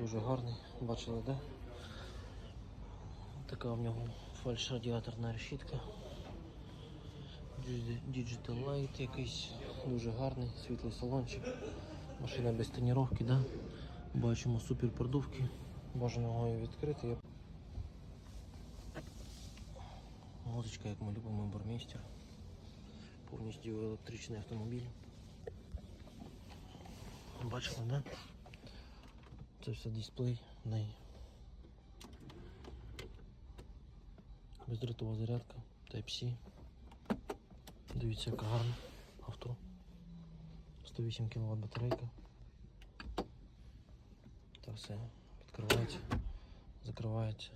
Дуже гарний. Бачили, де? Така в нього фальш-радіаторна решітка. Digital Light якийсь дуже гарний, світлий салончик. Машина без тоніровки, да? Бачимо супер продувки. Бажано його і відкрити. Музичка, як ми любимо, бурмістер. Повністю електричний автомобіль. Бачили, да? Це все дисплей в неї. Бездротова зарядка, Type-C. Дивіться, яка гарна авто. 108 кВт батарейка. Так все відкривається, закривається.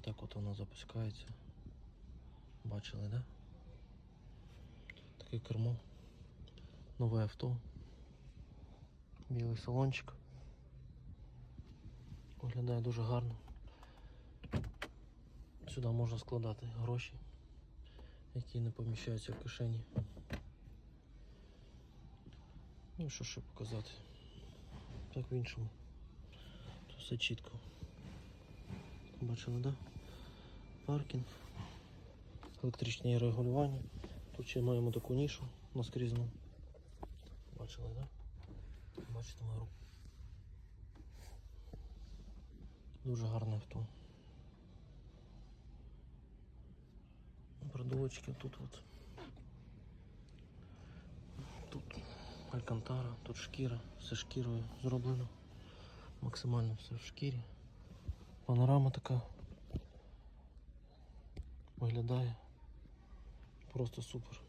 Так от воно запускається. Бачили, да? Таке кермо. Нове авто. Білий салончик. Виглядає дуже гарно. Сюди можна складати гроші, які не поміщаються в кишені. Ну що ще показати? Так в іншому. Тут все чітко. Бачили, да? Паркінг. Електричні регулювання. Тут ще маємо таку нішу наскрізну. Бачили, да? Бачите мою руку. Дуже гарне авто. Продувочки тут от. Тут алькантара, тут шкіра, все шкірою зроблено. Максимально все в шкірі. Панорама така виглядає. Просто супер.